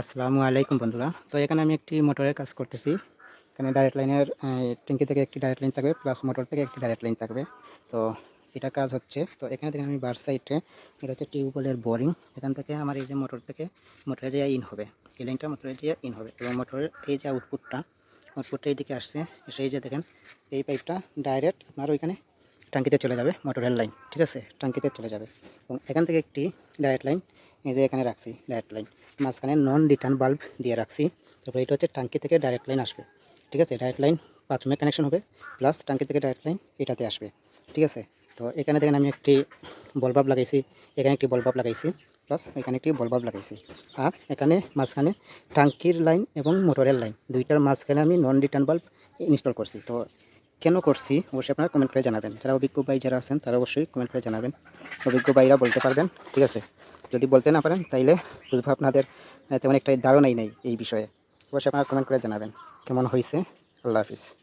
আসসালামু আলাইকুম বন্ধুরা। তো এখানে আমি একটি মোটরের কাজ করতেছি। এখানে ডাইরেক্ট লাইনের ট্যাঙ্কি থেকে একটি ডাইরেক্ট লাইন থাকবে প্লাস মোটর থেকে একটি ডাইরেক্ট লাইন থাকবে। তো এটা কাজ হচ্ছে। তো এখানে থেকে আমি বার সাইডে এটা হচ্ছে টিউবওয়েলের বোরিং এখান থেকে আমার এই যে মোটর থেকে মোটরে যে ইন হবে। এই লাইনটা মোটরে যে ইন হবে। এবং মোটরের এই যে আউটপুটটা আউটপুটটা এইদিকে আসছে। সেই যে দেখেন, এই পাইপটা ডাইরেক্ট আপনার ওইখানে টাঙ্কিতে চলে যাবে মোটরের লাইন ঠিক আছে? টাঙ্কিতে চলে যাবে। এবং এখান থেকে একটি ডাইরেক্ট লাইন এই যে এখানে রাখছি ডাইরেক্ট লাইন মাঝখানে নন রিটার্ন বাল্ব দিয়ে রাখছি। তারপরে এটা হচ্ছে টাঙ্কি থেকে ডাইরেক্ট লাইন আসবে। ঠিক আছে? ডাইরেক্ট লাইন বাথরুমে কানেকশন হবে প্লাস টাঙ্কি থেকে ডাইরেক্ট লাইন এটাতে আসবে। ঠিক আছে? তো এখানে দেখেন আমি একটি বলবাব লাগাইছি, এখানে একটি বলবাব লাগাইছি প্লাস এখানে একটি বলবাব লাগাইছি। আর এখানে মাঝখানে টাঙ্কির লাইন এবং মোটরের লাইন দুইটার মাঝখানে আমি নন রিটার্ন বাল্ব ইনস্টল করছি। তো কেন করছি? অবশ্যই আপনারা কমেন্ট করে জানাবেন। যারা অভিজ্ঞ ভাই যারা আছেন, তারা অবশ্যই কমেন্ট করে জানাবেন। অভিজ্ঞ ভাইরা বলতে পারবেন। ঠিক আছে? যদি বলতে না পারেন, তাইলে বুঝব আপনাদের তেমন একটা ধারণাই নেই এই বিষয়ে। অবশ্যই আপনারা কমেন্ট করে জানাবেন। কেমন হয়েছে আল্লাহ হাফিজ।